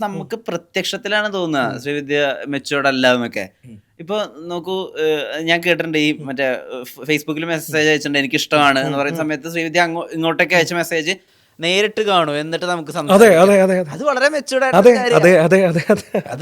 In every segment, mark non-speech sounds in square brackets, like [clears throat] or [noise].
നമുക്ക് പ്രത്യക്ഷത്തിലാണ് തോന്നുക ശ്രീവിദ്യ മെച്ചുവേർഡ് അല്ല എന്നൊക്കെ ഇപ്പൊ നോക്കൂ ഞാൻ കേട്ടിട്ടുണ്ട് ഈ മറ്റേ ഫേസ്ബുക്കിൽ മെസ്സേജ് അയച്ചിട്ടുണ്ട് എനിക്ക് ഇഷ്ടമാണ് എന്ന് പറയുന്ന സമയത്ത് ശ്രീവിദ്യ അങ്ങോട്ടേക്ക് ഇങ്ങോട്ടേക്ക് അയച്ച മെസ്സേജ് നേരിട്ട് കാണൂ എന്നിട്ട് നമുക്ക് അതെ സംസാരിക്കാം. വളരെ മെച്ചൂർഡ് അതെ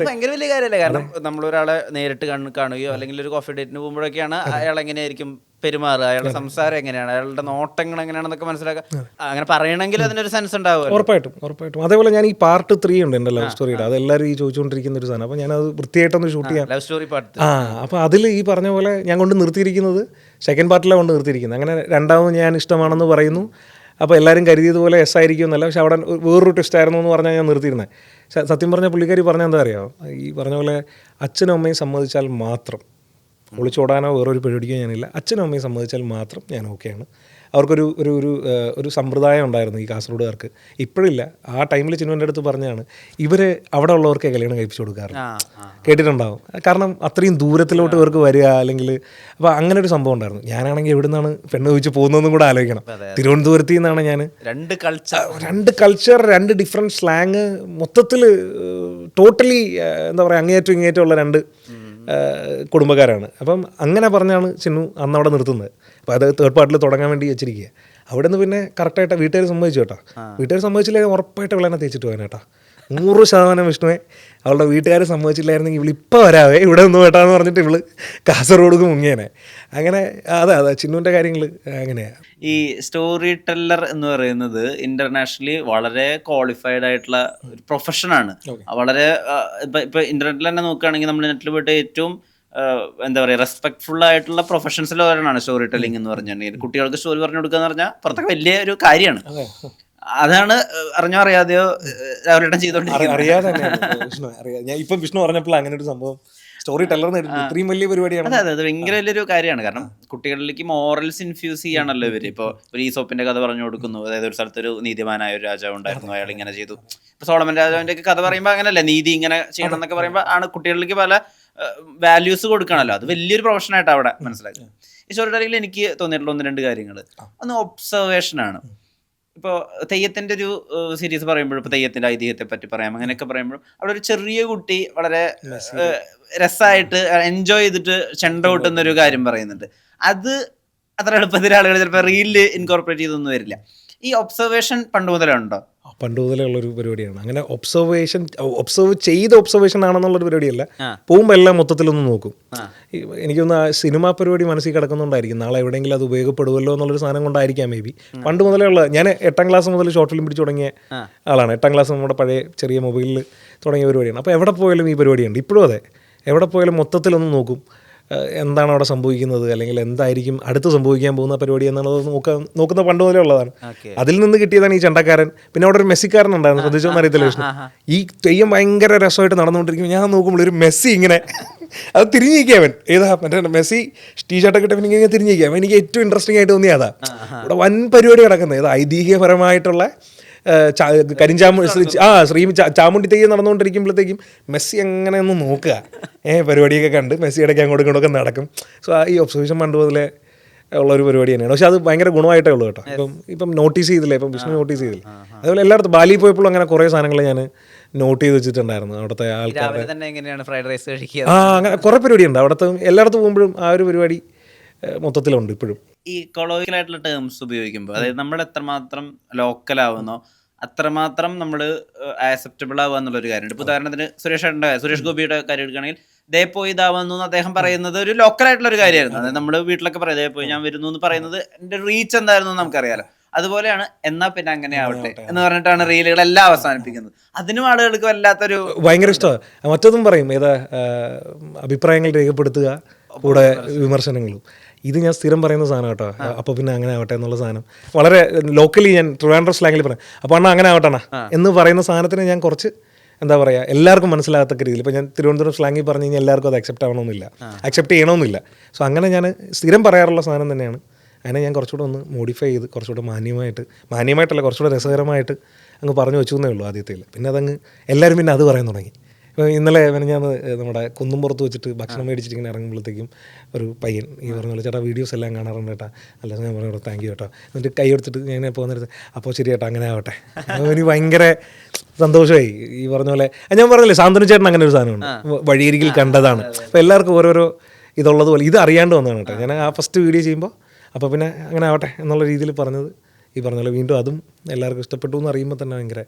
ഭയങ്കര വലിയ കാര്യമല്ലേ? കാരണം നമ്മളൊരാളെ നേരിട്ട് കാണുകയോ അല്ലെങ്കിൽ ഒരു കോഫി ഡേറ്റിന് പോകുമ്പോഴൊക്കെയാണ് അയാൾ എങ്ങനെയായിരിക്കും പെരുമാറുക? അയാളുടെ സംസാരം എങ്ങനെയാണ്? അയാളുടെ നോട്ടങ്ങൾ എങ്ങനെയാണെന്നൊക്കെ മനസ്സിലാക്കുക അങ്ങനെ പറയണമെങ്കിൽ അതിനൊരു സെൻസ് ഉണ്ടാവും ഉറപ്പായിട്ടും ഉറപ്പായിട്ടും. അതേപോലെ ഞാൻ ഈ പാർട്ട് ത്രീ ഉണ്ട് എന്റെ ലവ് സ്റ്റോറിയുടെ അത് എല്ലാവരും ഈ ചോദിച്ചുകൊണ്ടിരിക്കുന്ന ഒരു സാധനം. അപ്പോൾ അത് വൃത്തിയായിട്ടൊന്ന് ഷൂട്ട് ചെയ്യാം. ലവ് സ്റ്റോറി പാർട്ട് ആ അപ്പോൾ അതിൽ ഈ പറഞ്ഞ പോലെ ഞാൻ കൊണ്ട് നിർത്തിയിരിക്കുന്നത് സെക്കൻഡ് പാർട്ടിലാണ് കൊണ്ട് നിർത്തിയിരിക്കുന്നത്. അങ്ങനെ രണ്ടാമത് ഞാൻ ഇഷ്ടമാണെന്ന് പറയുന്നു. അപ്പോൾ എല്ലാവരും കരുതിയതുപോലെ എസ് ആയിരിക്കും എന്നല്ല പക്ഷെ അവിടെ വേറൊരു ടെസ്റ്റ് ആയിരുന്നു എന്ന് പറഞ്ഞാൽ ഞാൻ നിർത്തിയിരുന്നത് സത്യം പറഞ്ഞ പുള്ളിക്കാരി പറഞ്ഞാൽ എന്താ അറിയാമോ ഈ പറഞ്ഞ പോലെ അച്ഛനും അമ്മയും സമ്മതിച്ചാൽ മാത്രം. ഒളിച്ചോടാനോ വേറൊരു പരിപാടിക്കോ ഞാനില്ല. അച്ഛനും അമ്മയും സമ്മതിച്ചാൽ മാത്രം ഞാൻ ഓക്കെയാണ് അവർക്കൊരു ഒരു ഒരു ഒരു സമ്പ്രദായം ഉണ്ടായിരുന്നു ഈ കാസർഗോഡുകാർക്ക്. ഇപ്പോഴില്ല. ആ ടൈമിൽ ചിന്നുവിന്റെ അടുത്ത് പറഞ്ഞാണ് ഇവർ അവിടെ ഉള്ളവർക്ക് കല്യാണം കഴിപ്പിച്ചു കൊടുക്കാറ്. കേട്ടിട്ടുണ്ടാവും. കാരണം അത്രയും ദൂരത്തിലോട്ട് ഇവർക്ക് വരിക അല്ലെങ്കിൽ അപ്പോൾ അങ്ങനെ ഒരു സംഭവം ഉണ്ടായിരുന്നു. ഞാനാണെങ്കിൽ എവിടെ നിന്നാണ് പെണ്ണ് ചോദിച്ച് പോകുന്നതെന്നും കൂടെ ആലോചിക്കണം. തിരുവനന്തപുരത്ത് നിന്നാണ് ഞാൻ രണ്ട് കൾച്ചർ രണ്ട് കൾച്ചർ രണ്ട് ഡിഫറെന്റ് സ്ലാങ് മൊത്തത്തിൽ ടോട്ടലി എന്താ പറയുക അങ്ങേയറ്റം ഇങ്ങേറ്റം ഉള്ള രണ്ട് കുടുംബക്കാരാണ്. അപ്പം അങ്ങനെ പറഞ്ഞാണ് ചിന്നു അന്ന് അവിടെ നിർത്തുന്നത്. അപ്പോൾ അത് തേർഡ് പാർട്ടിൽ തുടങ്ങാൻ വേണ്ടി വെച്ചിരിക്കുക അവിടെ നിന്ന് പിന്നെ കറക്റ്റായിട്ട് വീട്ടുകാർ സമ്മതിച്ചു കേട്ടോ. വീട്ടുകാർ സമ്മതിച്ചില്ലെങ്കിൽ ഉറപ്പായിട്ട് അവളെന്നെ തേച്ചിട്ട് പോകാനേട്ടാ നൂറ് ശതമാനം വിഷ്ണുവെ അവളുടെ വീട്ടുകാർ സമ്മതിച്ചില്ലായിരുന്നെങ്കിൽ ഇവിടെ ഇപ്പോൾ വരാവേ. ഇവിടെ നിന്ന് വേട്ടാന്ന് പറഞ്ഞിട്ട് ഇവൾ കാസർഗോഡ് മുങ്ങിയനെ. അങ്ങനെ അതെ അതെ ചിന്നുവിന്റെ കാര്യങ്ങൾ അങ്ങനെയാണ് ഈ സ്റ്റോറി ടെല്ലർ എന്ന് പറയുന്നത് ഇന്റർനാഷണലി വളരെ ക്വാളിഫൈഡ് ആയിട്ടുള്ള ഒരു പ്രൊഫഷനാണ് വളരെ ഇപ്പം ഇപ്പൊ ഇപ്പൊ ഇന്റർനെറ്റിൽ തന്നെ നോക്കുകയാണെങ്കിൽ നമ്മൾ നെറ്റിൽ പോയിട്ട് ഏറ്റവും എന്താ പറയുക റെസ്പെക്ട്ഫുൾ ആയിട്ടുള്ള പ്രൊഫഷൻസിൽ ഒരെണ്ണമാണ് സ്റ്റോറി ടെല്ലിംഗ് എന്ന് പറഞ്ഞിട്ടുണ്ടെങ്കിൽ. കുട്ടികൾക്ക് സ്റ്റോറി പറഞ്ഞു കൊടുക്കുക എന്ന് പറഞ്ഞാൽ പുറത്തൊക്കെ വലിയ ഒരു കാര്യമാണ്. അതാണ് അറിഞ്ഞോ അറിയാതെയോ രാവിലെ ചെയ്തോണ്ടിരിക്കുന്നത്. ഞാൻ ഇപ്പം വിഷ്ണു പറഞ്ഞപ്പോൾ അങ്ങനെ ഒരു സംഭവം സ്റ്റോറി ടെല്ലർ ഇത്രയും വലിയ പരിപാടിയാണ്? അതെ അതെ ഭയങ്കര വലിയൊരു കാര്യമാണ്. കാരണം കുട്ടികളിലേക്ക് മോറൽസ് ഇൻഫ്യൂസ് ചെയ്യാണല്ലോ ഇവർ. ഇപ്പോൾ ഒരു ഈസോപ്പിന്റെ കഥ പറഞ്ഞു കൊടുക്കുന്നു. അതായത് ഒരു സ്ഥലത്തൊരു നീതിമാനായ ഒരു രാജാവ് ഉണ്ടായിരുന്നു. അയാൾ ഇങ്ങനെ ചെയ്തു. ഇപ്പൊ സോളമൻ രാജാവിന്റെ ഒക്കെ കഥ പറയുമ്പോൾ അങ്ങനെയല്ല നീതി ഇങ്ങനെ ചെയ്യണം എന്നൊക്കെ പറയുമ്പോൾ ആണ് കുട്ടികളിലേക്ക് പല വാല്യൂസ് കൊടുക്കണമല്ലോ അത് വലിയൊരു പ്രൊഫഷനായിട്ട് അവിടെ മനസ്സിലാക്കി ഈ സ്റ്റോറി എനിക്ക് തോന്നിയിട്ടുള്ള ഒന്ന് രണ്ട് കാര്യങ്ങൾ ഒന്ന് ഒബ്സർവേഷൻ ആണ്. ഇപ്പോൾ തെയ്യത്തിന്റെ ഒരു സീരീസ് പറയുമ്പോഴും ഇപ്പോൾ തെയ്യത്തിന്റെ ഐതിഹ്യത്തെ പറ്റി പറയാം അങ്ങനെയൊക്കെ പറയുമ്പോഴും അവിടെ ഒരു ചെറിയ കുട്ടി വളരെ രസമായിട്ട് എൻജോയ് ചെയ്തിട്ട് ചെണ്ട കൂട്ടുന്നൊരു കാര്യം പറയുന്നുണ്ട്. അത് അത്ര എളുപ്പത്തിൽ ആളുകൾ ചിലപ്പോൾ റീലിൽ ഇൻകോർപ്പറേറ്റ് ചെയ്തൊന്നും വരില്ല. ഈ ഒബ്സർവേഷൻ പണ്ട് മുതലേ ഉണ്ടോ? പണ്ട് മുതലേ ഉള്ളൊരു പരിപാടിയാണ്. അങ്ങനെ ഒബ്സർവേഷൻ ഒബ്സർവ് ചെയ്ത ഒബ്സർവേഷൻ ആണെന്നുള്ളൊരു പരിപാടിയല്ല. പോകുമ്പോൾ എല്ലാം മൊത്തത്തിലൊന്ന് നോക്കും. എനിക്കൊന്ന് ആ സിനിമാ പരിപാടി മനസ്സിൽ കിടക്കുന്നുണ്ടായിരിക്കും. നാളെ എവിടെയെങ്കിലും അത് ഉപയോഗപ്പെടുമല്ലോ എന്നുള്ളൊരു സാധനം കൊണ്ടായിരിക്കാം മേ ബി പണ്ട് മുതലേ ഉള്ള ഞാൻ എട്ടാം ക്ലാസ് മുതൽ ഷോർട്ട് ഫിലിം പിടിച്ച് തുടങ്ങിയ ആളാണ്. എട്ടാം ക്ലാസ് നമ്മുടെ പഴയ ചെറിയ മൊബൈലിൽ തുടങ്ങിയ പരിപാടിയാണ്. അപ്പോൾ എവിടെ പോയാലും ഈ പരിപാടിയുണ്ട്. ഇപ്പോഴും അതെ. എവിടെ പോയാലും മൊത്തത്തിലൊന്ന് നോക്കും. എന്താണ് അവിടെ സംഭവിക്കുന്നത്? അല്ലെങ്കിൽ എന്തായിരിക്കും അടുത്ത് സംഭവിക്കാൻ പോകുന്ന പരിപാടി എന്നുള്ളത് നോക്കാൻ നോക്കുന്ന പണ്ട് പോലെ ഉള്ളതാണ്. അതിൽ നിന്ന് കിട്ടിയതാണ് ഈ ചണ്ടക്കാരൻ. പിന്നെ അവിടെ ഒരു മെസ്സിക്കാരൻ ഉണ്ടായിരുന്നു. ശ്രദ്ധിച്ചോന്ന് അറിയത്തില്ല വിഷ്ണു. ഈ തെയ്യം ഭയങ്കര രസമായിട്ട് നടന്നുകൊണ്ടിരിക്കും ഞാൻ നോക്കുമ്പോൾ ഒരു മെസ്സി ഇങ്ങനെ അത് തിരിഞ്ഞിരിക്കാവൻ ഏതാ മറ്റേ മെസ്സി ടീഷർട്ടൊക്കെ ഇട്ടവൻ ഇങ്ങനെ തിരിഞ്ഞിരിക്കാം എനിക്ക് ഏറ്റവും ഇൻട്രസ്റ്റിംഗ് ആയിട്ട് തോന്നിയ അതാ. ഇവിടെ വൻ പരിപാടി കിടക്കുന്നത് ഇത് ഐതിഹ്യപരമായിട്ടുള്ള കരിഞ്ചാമു ശ്രീ- ആ ശ്രീ ചാമുണ്ടി തെയ്യം നടന്നുകൊണ്ടിരിക്കുമ്പോഴത്തേക്കും മെസ്സി എങ്ങനെ ഒന്ന് നോക്കുക. ഏഹ് പരിപാടിയൊക്കെ കണ്ട് മെസ്സി ഇടയ്ക്ക് അങ്ങോട്ടും ഇങ്ങോട്ടൊക്കെ നടക്കും. സോ ഈ ഒബ്സർവേഷൻ പണ്ട് മുതലേ ഉള്ള ഒരു പരിപാടി തന്നെയാണ്. പക്ഷെ അത് ഭയങ്കര ഗുണമായിട്ടേ ഉള്ളൂ കേട്ടോ. ഇപ്പം ഇപ്പം നോട്ടീസ് ചെയ്തില്ലേ? ഇപ്പം വിഷ്ണു നോട്ടീസ് ചെയ്തില്ലേ? അതുപോലെ എല്ലായിടത്തും ബാലി പോയപ്പോഴും അങ്ങനെ കുറേ സാധനങ്ങൾ ഞാൻ നോട്ട് ചെയ്ത് വെച്ചിട്ടുണ്ടായിരുന്നു. അവിടുത്തെ ആൾക്കാർ ആ അങ്ങനെ കുറേ പരിപാടിയുണ്ട്. അവിടുത്തെ എല്ലായിടത്തും പോകുമ്പോഴും ആ ഒരു പരിപാടി മൊത്തത്തിലുണ്ട് ഇപ്പോഴും. ഈ കൊളോക്കിയൽ ആയിട്ടുള്ള ടേംസ് ഉപയോഗിക്കുമ്പോൾ അതായത് നമ്മൾ എത്രമാത്രം ലോക്കൽ ആവുന്നോ അത്രമാത്രം നമ്മൾ ആക്സെപ്റ്റബിൾ ആവുക എന്നുള്ള ഒരു കാര്യമുണ്ട് ഇപ്പോൾ ഉദാഹരണത്തിന് സുരേഷ് സുരേഷ് ഗോപിയുടെ കാര്യം എടുക്കുകയാണെങ്കിൽ ദേ പോയി ഇതാവുന്നു എന്ന് അദ്ദേഹം പറയുന്നത് ഒരു ലോക്കൽ ആയിട്ടുള്ള ഒരു കാര്യമായിരുന്നു. അതായത് നമ്മൾ വീട്ടിലൊക്കെ പറയാം ദേ പോയി ഞാൻ വരുന്നു എന്ന് പറയുന്നത് എന്റെ റീച്ച് എന്തായിരുന്നു എന്ന് നമുക്കറിയാലോ. അതുപോലെയാണ് എന്നാ പിന്നെ അങ്ങനെ ആവട്ടെ എന്ന് പറഞ്ഞിട്ടാണ് റീലുകളെല്ലാം അവസാനിപ്പിക്കുന്നത്. അതിനും ആളുകൾക്ക് വല്ലാത്തൊരു ഭയങ്കര ഇഷ്ടമാണ് മറ്റൊന്നും പറയും ഏതാ അഭിപ്രായങ്ങൾ രേഖപ്പെടുത്തുക കൂടെ വിമർശനങ്ങളും. ഇത് ഞാൻ സ്ഥിരം പറയുന്ന സാധനം കേട്ടോ. അപ്പോൾ പിന്നെ അങ്ങനെ ആവട്ടെ എന്നുള്ള സാധനം. വളരെ ലോക്കലി ഞാൻ ട്രിവാൻഡ്രം സ്ലാങ്ങിൽ പറയാം. അപ്പോൾ അണ്ണ അങ്ങനെ ആവട്ടെ എന്ന് പറയുന്ന സാധനത്തിന് ഞാൻ കുറച്ച് എന്താ പറയുക എല്ലാവർക്കും മനസ്സിലാകത്തക്ക രീതിയിൽ ഇപ്പോൾ ഞാൻ തിരുവനന്തപുരം സ്ലാങ്ങിൽ പറഞ്ഞു കഴിഞ്ഞാൽ എല്ലാവർക്കും അത് അക്സെപ്റ്റ് ആവണമെന്നില്ല. അക്സെപ്റ്റ് ചെയ്യണമെന്നില്ല. സോ അങ്ങനെ ഞാൻ സ്ഥിരം പറയാറുള്ള സാധനം തന്നെയാണ്. അതിനെ ഞാൻ കുറച്ചുകൂടെ ഒന്ന് മോഡിഫൈ ചെയ്ത് കുറച്ചുകൂടെ മാന്യമായിട്ട് മാന്യമായിട്ടല്ല കുറച്ചുകൂടെ രസകരമായിട്ട് അങ്ങ് പറഞ്ഞു വെച്ചു എന്നേ ഉള്ളൂ ആദ്യത്തിൽ പിന്നെ അതങ്ങ് എല്ലാവരും പിന്നെ അത് പറയാൻ തുടങ്ങി. ഇന്നലെ ഞാൻ നമ്മുടെ കുന്നുംപുറത്ത് വെച്ചിട്ട് ഭക്ഷണം മേടിച്ചിട്ട് ഇങ്ങനെ ഇറങ്ങുമ്പോഴത്തേക്കും ഒരു പയ്യൻ ഈ പറഞ്ഞ പോലെ ചേട്ടാ വീഡിയോസ് എല്ലാം കാണാറുണ്ട് ചേട്ടാ അല്ല ഞാൻ പറഞ്ഞു താങ്ക് യു കേട്ടോ. എന്നിട്ട് കൈ എടുത്തിട്ട് ഞാൻ പോകുന്നിടത്ത് അപ്പോൾ ശരി ചേട്ടാ അങ്ങനെ ആവട്ടെ. എനിക്ക് ഭയങ്കര സന്തോഷമായി. ഈ പറഞ്ഞ പോലെ ഞാൻ പറഞ്ഞില്ലേ സാന്ത്വന ചേട്ടൻ അങ്ങനെ ഒരു സാധനമുണ്ട്. വ- വഴിയരികിൽ കണ്ടതാണ്. അപ്പോൾ എല്ലാവർക്കും ഓരോരോ ഇതുള്ളതുപോലെ ഇത് അറിയാണ്ട് വന്നതാണ് കേട്ടോ. ഞാൻ ആ ഫസ്റ്റ് വീഡിയോ ചെയ്യുമ്പോൾ അപ്പോൾ പിന്നെ അങ്ങനെ ആവട്ടെ എന്നുള്ള രീതിയിൽ പറഞ്ഞത് ഈ പറഞ്ഞ പോലെ വീണ്ടും അതും എല്ലാവർക്കും ഇഷ്ടപ്പെട്ടു എന്ന് അറിയുമ്പോൾ തന്നെ ഭയങ്കര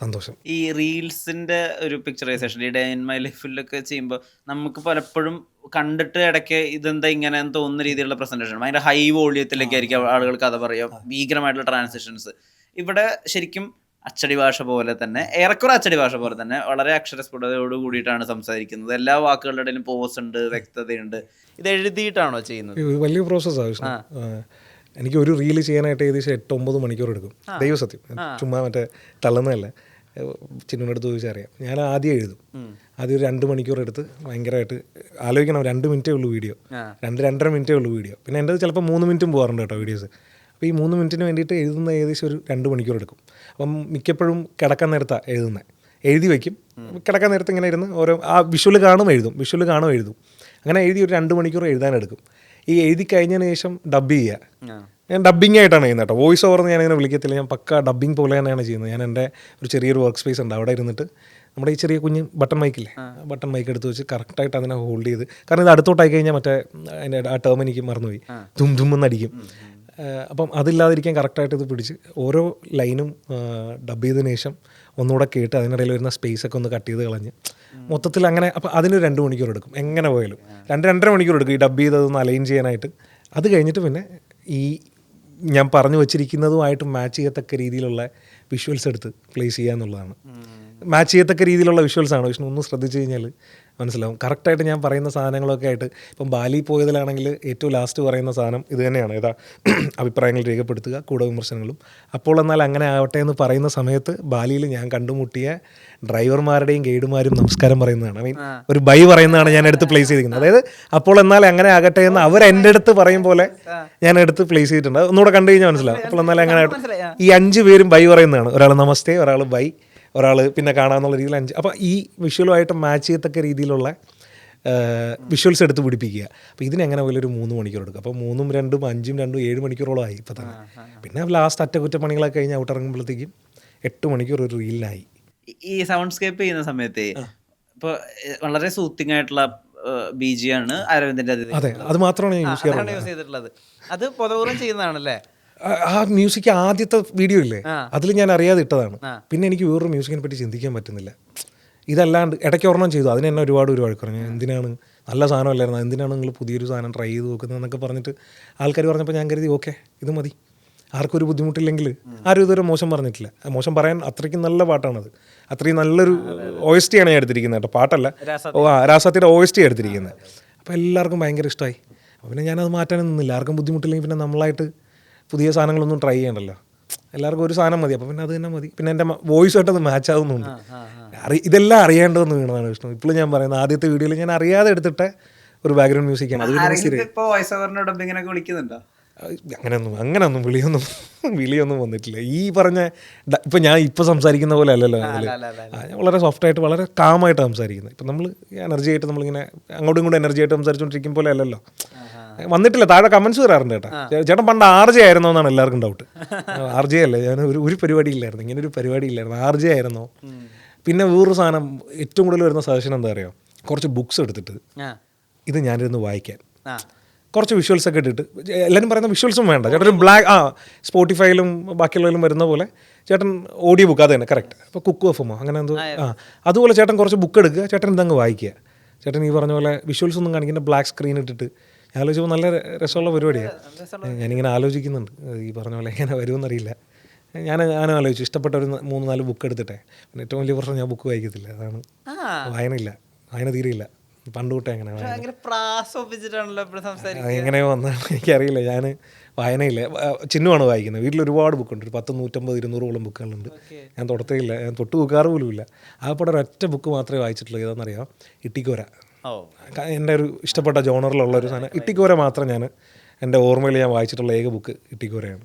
സന്തോഷം. ഈ റീൽസിന്റെ ഒരു പിക്ചറൈസേഷൻ ഈ ഡേ ഇൻ മൈ ലൈഫിലൊക്കെ ചെയ്യുമ്പോൾ നമുക്ക് പലപ്പോഴും കണ്ടിട്ട് ഇടയ്ക്ക് ഇതെന്താ ഇങ്ങനെ എന്ന് തോന്നുന്ന രീതിയിലുള്ള പ്രസന്റേഷൻ ഭയങ്കര ഹൈ വോളിയത്തിലേക്ക് ആയിരിക്കും ആളുകൾ കഥ പറയുക ഭീകരമായിട്ടുള്ള ട്രാൻസിഷൻസ് ഇവിടെ ശരിക്കും അച്ചടി ഭാഷ പോലെ തന്നെ ഏറെക്കുറെ അച്ചടി ഭാഷ പോലെ തന്നെ വളരെ അക്ഷരസ്ഫുടതയോട് കൂടിയിട്ടാണ് സംസാരിക്കുന്നത്. എല്ലാ വാക്കുകളുടെ ഇടയിലും പോസ് ഉണ്ട് വ്യക്തതയുണ്ട്. ഇത് എഴുതിയിട്ടാണോ ചെയ്യുന്നത്? വലിയ പ്രോസസ്സാണ് ആവശ്യം എനിക്ക് ഒരു റീൽ ചെയ്യാനായിട്ട് ഏകദേശം എട്ട് ഒമ്പത് മണിക്കൂർ എടുക്കും. ദൈവസത്യം. ചുമ്മാ മറ്റേ തള്ളുന്നതല്ല. ചിന്നടുത്ത് ചോദിച്ചാൽ അറിയാം. ഞാൻ ആദ്യം എഴുതും ആദ്യം ഒരു രണ്ട് മണിക്കൂർ എടുത്ത് ഭയങ്കരമായിട്ട് ആലോചിക്കണം. രണ്ട് മിനിറ്റേ ഉള്ളൂ വീഡിയോ. രണ്ട് രണ്ടര മിനിറ്റേ ഉള്ളൂ വീഡിയോ. പിന്നെ എന്റെ ചിലപ്പോൾ മൂന്ന് മിനിറ്റും പോകാറുണ്ട് കേട്ടോ വീഡിയോസ്. അപ്പോൾ ഈ മൂന്ന് മിനിറ്റിന് വേണ്ടിയിട്ട് എഴുതുന്ന ഏകദേശം ഒരു രണ്ട് മണിക്കൂർ എടുക്കും. അപ്പം മിക്കപ്പോഴും കിടക്കാൻ നേരത്താണ് എഴുതുന്നത് എഴുതി വയ്ക്കും കിടക്കാൻ നേരത്ത് ഇങ്ങനെ ഇരുന്ന് ഓരോ ആ വിഷ്വൽ കാണും എഴുതും. വിഷ്വൽ കാണും എഴുതും. അങ്ങനെ എഴുതി ഒരു രണ്ട് മണിക്കൂർ എഴുതാനെടുക്കും. ഈ എഴുതി കഴിഞ്ഞതിന് ശേഷം ഡബ് ചെയ്യുക ഞാൻ ഡബ്ബിംഗ് ആയിട്ടാണ് ചെയ്യുന്നത് കേട്ടോ. വോയിസ് ഓവർ ഞാൻ അങ്ങനെ വിളിക്കത്തില്ല. ഞാൻ പക്ക ഡബ്ബിംഗ് പോലെ തന്നെയാണ് ചെയ്യുന്നത്. ഞാൻ എന്റെ ഒരു ചെറിയൊരു വർക്ക് സ്പേസ് ഉണ്ട്. അവിടെ ഇരുന്നിട്ട് നമ്മുടെ ഈ ചെറിയ കുഞ്ഞ് ബട്ടൺ മൈക്കില്ലേ ബട്ടൺ മൈക്ക് എടുത്ത് വെച്ച് കറക്റ്റായിട്ട് അതിനെ ഹോൾഡ് ചെയ്ത് കാരണം ഇത് അടുത്തോട്ടായി കഴിഞ്ഞാൽ മറ്റേ അതിന്റെ ആ ടേം എനിക്ക് മറന്നുപോയി. തും തും എന്നടിക്കും അപ്പം അതില്ലാതിരിക്കാൻ കറക്റ്റായിട്ട് ഇത് പിടിച്ച് ഓരോ ലൈനും ഡബ് ചെയ്തതിന് ശേഷം ഒന്നുകൂടെ കേട്ട് അതിനിടയിൽ വരുന്ന സ്പേസ് ഒക്കെ ഒന്ന് കട്ട് ചെയ്ത് കളഞ്ഞ് മൊത്തത്തിൽ അങ്ങനെ അപ്പം അതിന് രണ്ട് മണിക്കൂർ എടുക്കും. എങ്ങനെ പോയാലും. രണ്ട് രണ്ടര മണിക്കൂർ എടുക്കും ഈ ഡബ് ചെയ്തതൊന്ന് അലൈൻ ചെയ്യാനായിട്ട്. അത് കഴിഞ്ഞിട്ട് പിന്നെ ഈ ഞാൻ പറഞ്ഞു വച്ചിരിക്കുന്നതുമായിട്ട് മാച്ച് ചെയ്യത്തക്ക രീതിയിലുള്ള വിഷ്വൽസ് എടുത്ത് പ്ലേസ് ചെയ്യുക എന്നുള്ളതാണ്. മാച്ച് ചെയ്യത്തക്ക രീതിയിലുള്ള വിഷ്വൽസ് ആണ്. വിഷ്ണു ഒന്ന് ശ്രദ്ധിച്ചു കഴിഞ്ഞാൽ മനസ്സിലാവും. കറക്റ്റായിട്ട് ഞാൻ പറയുന്ന സാധനങ്ങളൊക്കെ ആയിട്ട് ഇപ്പം ബാലി പോയതിലാണെങ്കിൽ ഏറ്റവും ലാസ്റ്റ് പറയുന്ന സാധനം ഇത് തന്നെയാണ്. ഏതാ? [clears throat] അഭിപ്രായങ്ങൾ രേഖപ്പെടുത്തുക കൂടെ വിമർശനങ്ങളും. അപ്പോൾ എന്നാൽ അങ്ങനെ ആവട്ടെ എന്ന് പറയുന്ന സമയത്ത് ബാലിയിൽ ഞാൻ കണ്ടുമുട്ടിയ ഡ്രൈവർമാരുടെയും ഗൈഡുമാരും നമസ്കാരം പറയുന്നതാണ്. ഐ മീൻ ഒരു ബൈ പറയുന്നതാണ് ഞാൻ എടുത്ത് പ്ലേസ് ചെയ്തിരിക്കുന്നത്. അതായത് അപ്പോൾ എന്നാൽ അങ്ങനെ ആകട്ടെ എന്ന് അവർ എന്റെ അടുത്ത് പറയും പോലെ ഞാൻ എടുത്ത് പ്ലേസ് ചെയ്തിട്ടുണ്ട്. ഒന്നുകൂടെ കണ്ടു കഴിഞ്ഞാൽ മനസ്സിലാവും. അപ്പോൾ എന്നാൽ അങ്ങനെ. ഈ അഞ്ച് പേരും ബൈ പറയുന്നതാണ്. ഒരാൾ നമസ്തേ ഒരാൾ ബൈ ഒരാൾ പിന്നെ കാണാമെന്നുള്ള രീതിയിൽ അഞ്ച്. അപ്പോൾ ഈ വിഷ്വലുമായിട്ട് മാച്ച് ചെയ്യത്തക്ക രീതിയിലുള്ള വിഷ്വൽസ് എടുത്ത് പിടിപ്പിക്കുക. അപ്പോൾ ഇതിനെങ്ങനെ പോലെ ഒരു മൂന്ന് മണിക്കൂർ എടുക്കും. അപ്പോൾ മൂന്നും രണ്ടും അഞ്ചും രണ്ടും ഏഴ് മണിക്കൂറോളം ആയി ഇപ്പോൾ തന്നെ. പിന്നെ ലാസ്റ്റ് അറ്റകുറ്റപ്പണികളൊക്കെ കഴിഞ്ഞ് ഔട്ട് ഇറങ്ങുമ്പോഴത്തേക്കും എട്ട് മണിക്കൂർ ഒരു റീലിനായി. ഈ- സൗണ്ട്സ്കേപ്പ് സൗണ്ട് സ്കേപ്പ് ചെയ്യുന്ന സമയത്ത് ഇപ്പോൾ വളരെ സൂത്തിങ് ആയിട്ടുള്ള ബി ജി ആണ് അരവിന്ദന്റെ അതെ അത് മാത്രമാണ് യൂസ് ചെയ്തിട്ടുള്ളത്. അത് പൊതുവൂറും ചെയ്യുന്നതാണല്ലേ? ആ- മ്യൂസിക് ആദ്യത്തെ വീഡിയോ ഇല്ലേ? അതിൽ ഞാൻ അറിയാതെ ഇട്ടതാണ്. പിന്നെ എനിക്ക് വേറൊരു മ്യൂസിക്കിനെ പറ്റി ചിന്തിക്കാൻ പറ്റുന്നില്ല. ഇതല്ലാണ്ട് ഇടയ്ക്ക് ഒരെണ്ണം ചെയ്തു. അതിന് എന്നെ ഒരുപാട് ഒരുപാട് പറഞ്ഞു. എന്തിനാണ്? നല്ല സാധനമല്ലായിരുന്നു? എന്തിനാണ് നിങ്ങൾ പുതിയൊരു സാധനം ട്രൈ ചെയ്ത് നോക്കുന്നതെന്നൊക്കെ പറഞ്ഞിട്ട് ആൾക്കാർ പറഞ്ഞപ്പോൾ ഞാൻ കരുതി ഓക്കെ ഇത് മതി. ആർക്കൊരു ബുദ്ധിമുട്ടില്ലെങ്കിൽ ആരും ഇതുവരെ മോശം പറഞ്ഞിട്ടില്ല. മോശം പറയാൻ അത്രയ്ക്കും നല്ല പാട്ടാണത്. അത്രയും നല്ലൊരു ഓയസ്റ്റിയാണ് ഞാൻ എടുത്തിരിക്കുന്നത് കേട്ടോ. പാട്ടല്ല. ഓ ആ രാസത്തിന്റെ ഒ എസ് ടി എടുത്തിരിക്കുന്നത്. അപ്പോൾ എല്ലാവർക്കും ഭയങ്കര ഇഷ്ടമായി അപ്പോൾ പിന്നെ ഞാനത് മാറ്റാനൊന്നും നിന്നില്ല. ആർക്കും ബുദ്ധിമുട്ടില്ലെങ്കിൽ പിന്നെ നമ്മളായിട്ട് പുതിയ സാധനങ്ങളൊന്നും ട്രൈ ചെയ്യണ്ടല്ലോ. എല്ലാവർക്കും ഒരു സാധനം മതി അപ്പോൾ പിന്നെ അത് തന്നെ മതി. പിന്നെ എന്റെ വോയിസ് ആയിട്ട് അത് മാച്ച് ആവുന്നുണ്ട്. അറി ഇതെല്ലാം അറിയേണ്ടതെന്ന് വീണതാണ് വിഷ്ണു. ഇപ്പോഴും ഞാൻ പറയുന്നത് ആദ്യത്തെ വീഡിയോയിൽ ഞാൻ അറിയാതെ എടുത്തിട്ട് ഒരു ബാക്ക്ഗ്രൗണ്ട് മ്യൂസിക് ആണ്. അങ്ങനെയൊന്നും അങ്ങനെയൊന്നും വിളിയൊന്നും വിളിയൊന്നും വന്നിട്ടില്ല. ഈ പറഞ്ഞ ഇപ്പൊ ഞാൻ ഇപ്പൊ സംസാരിക്കുന്ന പോലെ അല്ലല്ലോ അതിൽ ഞാൻ വളരെ സോഫ്റ്റ് ആയിട്ട് വളരെ കാമായിട്ട് സംസാരിക്കുന്നത്. ഇപ്പം നമ്മൾ എനർജി ആയിട്ട് നമ്മളിങ്ങനെ അങ്ങോട്ടും ഇങ്ങോട്ടും എനർജി ആയിട്ട് സംസാരിച്ചുകൊണ്ടിരിക്കും പോലെ അല്ലല്ലോ. വന്നിട്ടില്ല താഴെ കമന്റ്സ് വരാറുണ്ട് ചേട്ടാ ചേട്ടൻ പണ്ട് ആർ ജെ ആയിരുന്നോ എന്നാണ് എല്ലാവർക്കും ഡൗട്ട് ആർ ജെ അല്ലേ? ഞാൻ ഒരു ഒരു പരിപാടി ഇല്ലായിരുന്നു ഇങ്ങനെ ഒരു പരിപാടി ഇല്ലായിരുന്നു. ആർ ജെ ആയിരുന്നോ? പിന്നെ വേറൊരു സാധനം ഏറ്റവും കൂടുതൽ വരുന്ന സജഷൻ എന്താ പറയുക കുറച്ച് ബുക്സ് എടുത്തിട്ട് ഇത് ഞാനിരുന്ന് വായിക്കാൻ. കുറച്ച് വിഷ്വൽസ് ഒക്കെ ഇട്ടിട്ട് എല്ലാവരും പറയുന്ന വിഷ്വൽസും വേണ്ട. ചേട്ടൻ ഒരു ബ്ലാക്ക് ആ സ്പോട്ടിഫൈയിലും ബാക്കിയുള്ളതിലും വരുന്ന പോലെ ചേട്ടൻ ഓഡിയോ ബുക്ക് അത് തന്നെ കറക്റ്റ് അപ്പോൾ കുക്ക് എഫമോ അങ്ങനെ എന്തോ ആ. അതുപോലെ ചേട്ടൻ കുറച്ച് ബുക്ക് എടുക്കുക ചേട്ടൻ ഇതങ്ങ് വായിക്കുക. ചേട്ടൻ ഈ പറഞ്ഞ പോലെ വിഷ്വൽസ് ഒന്നും കാണിക്കുന്ന ബ്ലാക്ക് സ്ക്രീൻ ഇട്ടിട്ട് ആലോചിച്ചപ്പോൾ നല്ല രസമുള്ള പരിപാടിയാണ് ഞാനിങ്ങനെ ആലോചിക്കുന്നുണ്ട്. ഈ പറഞ്ഞ പോലെ എങ്ങനെ വരുമെന്നറിയില്ല. ഞാൻ ഞാൻ ആലോചിച്ചു. ഇഷ്ടപ്പെട്ട ഒരു മൂന്ന് നാല് ബുക്ക് എടുത്തിട്ടെ. പിന്നെ ഏറ്റവും വലിയ പ്രശ്നം ഞാൻ ബുക്ക് വായിക്കത്തില്ല. അതാണ്. ആ. വായനയില്ല. വായന തീരെയില്ല. പണ്ട് തൊട്ടേ അങ്ങനെ വായന. ഭയങ്കര പ്രാസൊപ്പിച്ചിട്ടാണല്ലോ എപ്പോഴും സംസാരിക്കുന്നത് അത് എങ്ങനെ വന്നാണ് എനിക്കറിയില്ല. ഞാൻ വായനയില്ല. ആ, ചിഹ്നമാണ് വായിക്കുന്നത്. വീട്ടിൽ ഒരുപാട് ബുക്കുണ്ട് ഒരു പത്ത് നൂറ്റമ്പത് ഇരുന്നൂറോളം ബുക്കുകളുണ്ട് ഞാൻ തൊടത്തേയില്ല. ഞാൻ തൊട്ട് നോക്കാറ് പോലുമില്ല. പടം ഒരൊറ്റ ബുക്ക് മാത്രമേ വായിച്ചിട്ടുള്ളൂ. ഏതാണെന്നറിയാം ഇട്ടിക്കോര. എന്റെ ഒരു ഇഷ്ടപ്പെട്ട ജോണറിലുള്ള ഒരു സാധനം ഇട്ടിക്കോര മാത്രം ഞാൻ എന്റെ ഓർമ്മയിൽ ഞാൻ വായിച്ചിട്ടുള്ള ഏക ബുക്ക് ഇട്ടിക്കോരയാണ്.